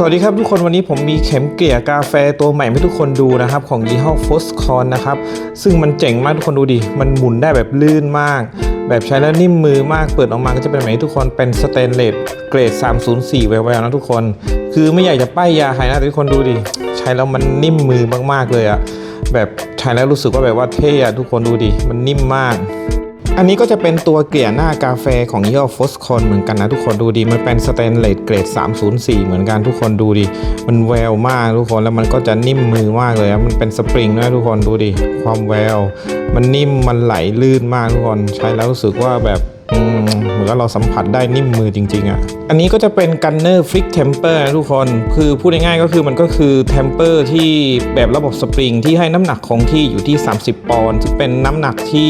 สวัสดีครับทุกคนวันนี้ผมมีเข็มเกลี่ยกาแฟตัวใหม่ให้ทุกคนดูนะครับ ของยี่ห้อ f o s c o n นะครับ ซึ่งมันเจ๋งมากทุกคนดูดิ มันหมุนได้แบบลื่นมาก แบบใช้แล้วนิ่มมือมากเปิดออกมาก็จะเป็นแบบนี้ทุกคนเป็นสเตนเลสเกรด 304 แววๆนะทุกคน คือไม่อยากจะป้ายยาใครนะแต่ทุกคนดูดิ ใช้แล้วมันนิ่มมือมากๆเลยอะแบบใช้แล้วรู้สึกว่าแบบว่าเท่อะทุกคนดูดิมันนิ่มมาก อันนี้ก็จะเป็นตัวเกลี่ยหน้ากาแฟของยี่ห้อฟอสคอนเหมือนกันนะทุกคนดูดีมันเป็นสแตนเลสเกรด 304 เหมือนกันทุกคนดูดิมันแววมากทุกคนแล้วมันก็จะนิ่มมือมากเลยมันเป็นสปริงนะทุกคนดูดิความแวว มันนิ่มมันไหลลื่นมากทุกคนใช้แล้วรู้สึกว่าแบบ เหมือนเราสัมผัสได้นิ่มมือจริง ๆอะ่ะ อันนี้ก็จะเป็นกันเนอร์ฟิกเทมเปอร์นะทุกคน คือพูดง่ายๆก็คือมันก็คือเทมเปอร์ที่แบบระบบสปริงที่ให้น้ำหนักคงที่อยู่ที่ 30 ปอนด์ซึ่งเป็นน้ำหนักที่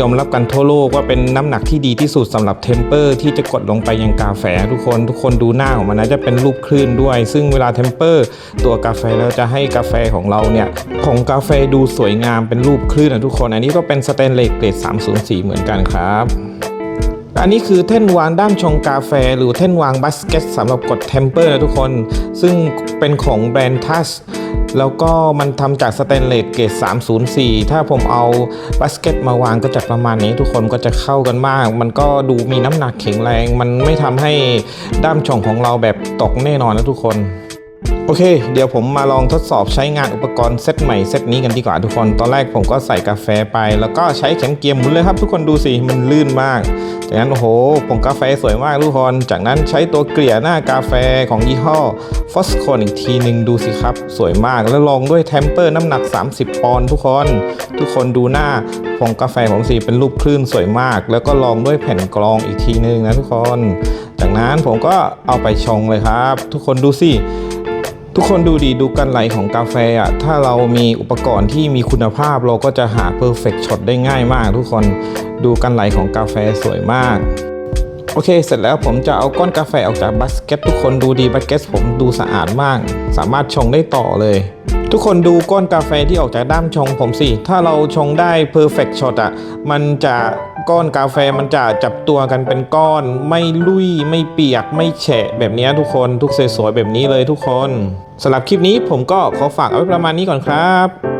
ยอมรับกันทั่วโลกว่าเป็นน้ำหนักที่ดีที่สุดสำหรับเทมเปอร์ที่จะกดลงไปยังกาแฟทุกคน ทุกคนดูหน้าของมันนะจะเป็นรูปคลื่นด้วย ซึ่งเวลาเทมเปอร์ตัวกาแฟแล้วจะให้กาแฟของเราเนี่ยของกาแฟดูสวยงามเป็นรูปคลื่นนะทุกคน อันนี้ก็เป็นสแตนเลสเกรด304 เหมือนกันครับ อันนี้คือแท่นวางด้ามชงกาแฟ หรือแท่นวางบัสเกตสำหรับกดเทมเปอร์นะทุกคน ซึ่งเป็นของแบรนด์ทัสแล้วก็มันทำจากสแตนเลสเกรด304 ถ้าผมเอาบัสเกตมาวางก็จะประมาณนี้ทุกคนก็จะเข้ากันมาก มันก็ดูมีน้ำหนักแข็งแรง มันไม่ทำให้ด้ามชงของเราแบบตกแน่นอนนะทุกคน โอเค เดี๋ยวผมมาลองทดสอบใช้งานอุปกรณ์เซตใหม่เซตนี้กันดีกว่าทุกคน ตอนแรกผมก็ใส่กาแฟไป แล้วก็ใช้เข็มเกียร์หมุนเลยครับทุกคนดูสิ มันลื่นมาก จากนั้นโอ้โหผงกาแฟสวยมากทุกคน จากนั้นใช้ตัวเกลี่ยหน้ากาแฟของยี่ห้อฟอสคอนอีกทีหนึ่งดูสิครับ สวยมาก แล้วลองด้วยเทมเปอร์น้ำหนัก 30 ปอนด์ทุกคน ทุกคนดูหน้าผงกาแฟของสีเป็นรูปคลื่นสวยมาก แล้วก็ลองด้วยแผ่นกรองอีกทีหนึ่งนะทุกคน จากนั้นผมก็เอาไปชงเลยครับ ทุกคนดูสิ ทุกคนดูดีดูกันไหลของกาแฟอะถ้าเรามีอุปกรณ์ที่มีคุณภาพเราก็จะหา perfect shot ได้ง่ายมาก ทุกคนดูกันไหลของกาแฟสวยมากโอเค เสร็จแล้วผมจะเอาก้อนกาแฟออกจากบัสเกตทุกคนดูดีบัสเกตผมดูสะอาดมาก สามารถชงได้ต่อเลย ทุกคนดูก้อนกาแฟที่ออกจากด้ามชงผมสิ ถ้าเราชงได้ perfect shot อะ มันจะก้อนกาแฟมันจะจับตัวกันเป็นก้อน ไม่ลุยไม่เปียกไม่แฉะแบบนี้ทุกคนทุกสวยๆแบบนี้เลยทุกคนสำหรับคลิปนี้ผมก็ขอฝากเอาไว้ประมาณนี้ก่อนครับ